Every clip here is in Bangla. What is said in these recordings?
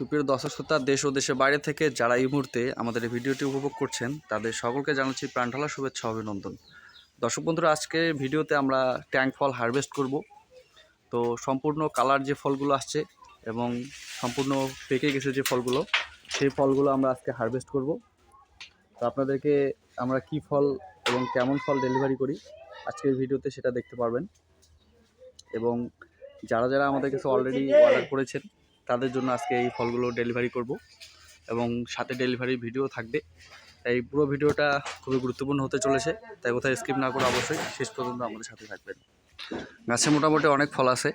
সুপ্রিয় দর্শক শ্রোতা, দেশ ও দেশের বাইরে থেকে যারা এই মুহূর্তে আমাদের এই ভিডিওটি উপভোগ করছেন, তাদের সকলকে জানাচ্ছি প্রাণঢালা শুভেচ্ছা, অভিনন্দন। দর্শক বন্ধুরা, আজকে ভিডিওতে আমরা ট্যাঙ্ক ফল হারভেস্ট করব। তো সম্পূর্ণ কালার যে ফলগুলো আসছে এবং সম্পূর্ণ পেকে গেছে যে ফলগুলো, সেই ফলগুলো আমরা আজকে হারভেস্ট করব। তো আপনাদেরকে আমরা কি ফল এবং কেমন ফল ডেলিভারি করি, আজকের ভিডিওতে সেটা দেখতে পারবেন। এবং যারা যারা আমাদের কাছে অলরেডি অর্ডার করেছেন তাদের জন্য আজকে এই ফলগুলো ডেলিভারি করব এবং সাথে ডেলিভারি ভিডিও থাকবে। তাই পুরো ভিডিওটা খুবই গুরুত্বপূর্ণ হতে চলেছে, তাই কোথায় স্কিপ না করে অবশ্যই শেষ পর্যন্ত আমাদের সাথে থাকবেন। গাছে মোটামুটি অনেক ফল আছে,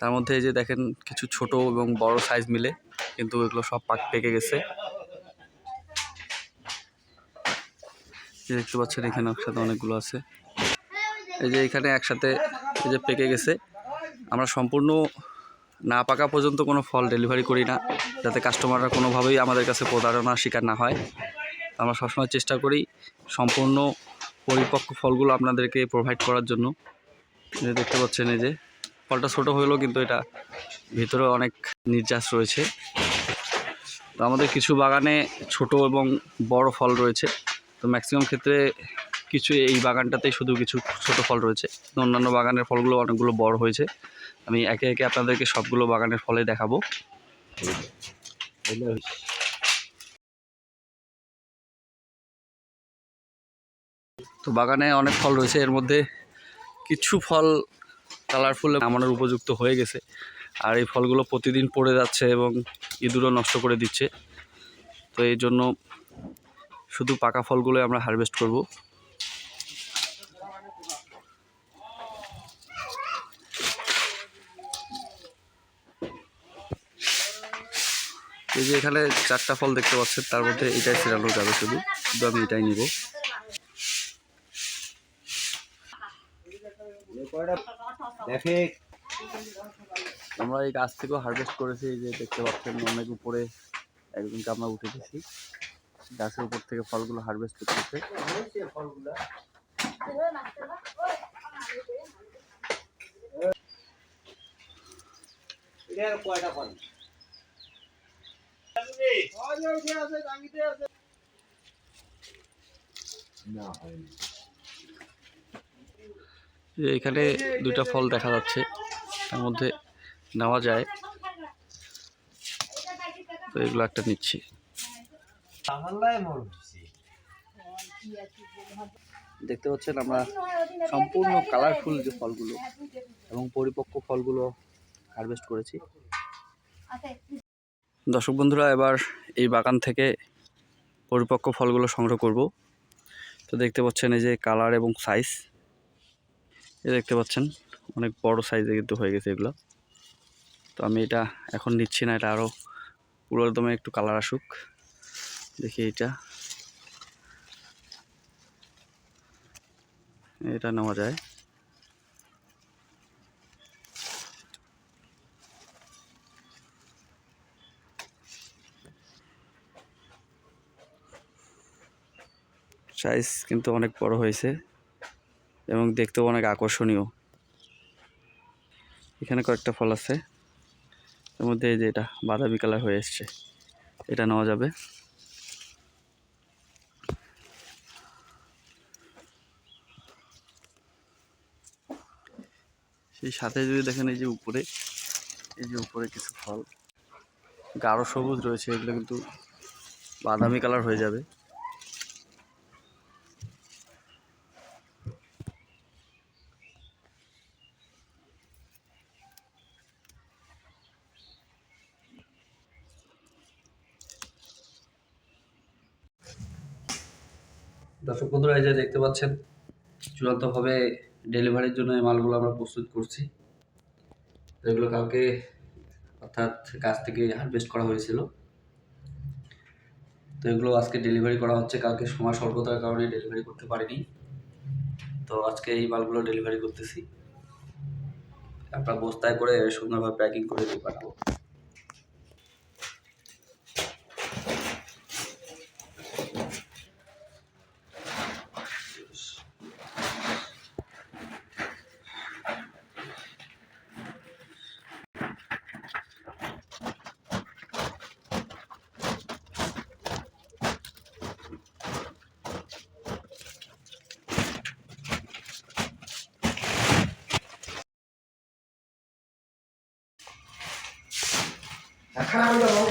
তার মধ্যে এই যে দেখেন কিছু ছোট এবং বড় সাইজ মিলে, কিন্তু এগুলো সব পাক পেকে গেছে। দেখতে পাচ্ছেন, এখানে একসাথে অনেকগুলো আছে। এই যে এখানে একসাথে এই যে পেকে গেছে। আমরা সম্পূর্ণ না পাকা পর্যন্ত কোনো ফল ডেলিভারি করি না, যাতে কাস্টমাররা কোনোভাবেই আমাদের কাছে প্রতারণার শিকার না হয়। আমরা সবসময় চেষ্টা করি সম্পূর্ণ পরিপক্ক ফলগুলো আপনাদেরকে প্রোভাইড করার জন্য। দেখতে পাচ্ছেন এই যে, ফলটা ছোট হলেও কিন্তু এটা ভিতরে অনেক নির্যাস রয়েছে। তো আমাদের কিছু বাগানে ছোট এবং বড় ফল রয়েছে। তো ম্যাক্সিমাম ক্ষেত্রে কিছু এই বাগানটাতেই শুধু কিছু ছোট ফল রয়েছে। অন্যান্য বাগানের ফলগুলো অনেকগুলো বড় হয়েছে। আমি একে একে আপনাদেরকে সবগুলো বাগানের ফলে দেখাবো। তো বাগানে অনেক ফল রয়েছে। এর মধ্যে কিছু ফল কালারফুল আমাদের উপযুক্ত হয়ে গেছে। আর এই ফলগুলো প্রতিদিন পড়ে যাচ্ছে এবং ইঁদুরও নষ্ট করে দিচ্ছে। তো এই জন্য শুধু পাকা ফলগুলোই আমরা হারভেস্ট করব। এই যে এখানে চারটা ফল দেখতে পাচ্ছেন, তার মধ্যে এটাই ছেড়ানো যাবে শুধু শুধু আমি এটাই নিব। আমরা এই গাছ থেকেও হারভেস্ট করেছি, এই যে দেখতে পাচ্ছেন অনেক উপরে একদিনকে আমরা উঠে গেছি। গাছের উপর থেকে ফলগুলো হারভেস্ট করতেছে কয়টা এখানে দুইটা ফল দেখা যাচ্ছে, তার মধ্যে নেওয়া যায়। তো এগুলো একটা নিচ্ছি। মন খুশি দেখতে পাচ্ছেন আমরা সম্পূর্ণ কালারফুল যে ফলগুলো এবং পরিপক্ক ফলগুলো হারভেস্ট করেছি। দর্শক বন্ধুরা, এবার এই বাগান থেকে পরিপক্ক ফলগুলো সংগ্রহ করব। তো দেখতে পাচ্ছেন এই যে কালার এবং সাইজ এ দেখতে পাচ্ছেন, অনেক বড় সাইজে কিন্তু হয়ে গেছে এগুলো। তো আমি এটা এখন নিচ্ছি না, এটা আরও পুরো একদমে একটু কালার আসুক। দেখি এটা এটা নেওয়া যায়। সাইজ কিন্তু অনেক বড় হয়েছে এবং দেখতেও অনেক আকর্ষণীয়। এখানে কয়েকটা ফল আছে, এর মধ্যে এই যে এটা বাদামি কালার হয়ে এসছে, এটা নেওয়া যাবে। সেই সাথে যদি দেখেন এই যে উপরে, এই যে উপরে কিছু ফল, গাঢ় সবুজ রয়েছে, এগুলো কিন্তু বাদামি কালার হয়ে যাবে। দর্শক বন্ধুরা, এই যে দেখতে পাচ্ছেন, চূড়ান্তভাবে ডেলিভারির জন্য এই মালগুলো আমরা প্রস্তুত করছি। এগুলো কালকে অর্থাৎ গাছ থেকে হারভেস্ট করা হয়েছিল। তো এগুলো আজকে ডেলিভারি করা হচ্ছে। কালকে সময় স্বল্পতার কারণে ডেলিভারি করতে পারিনি। তো আজকে এই মালগুলো ডেলিভারি করতেছি। আপনার বস্তায় করে সুন্দরভাবে প্যাকিং করে দিয়ে পাঠাবো। Caramba, não,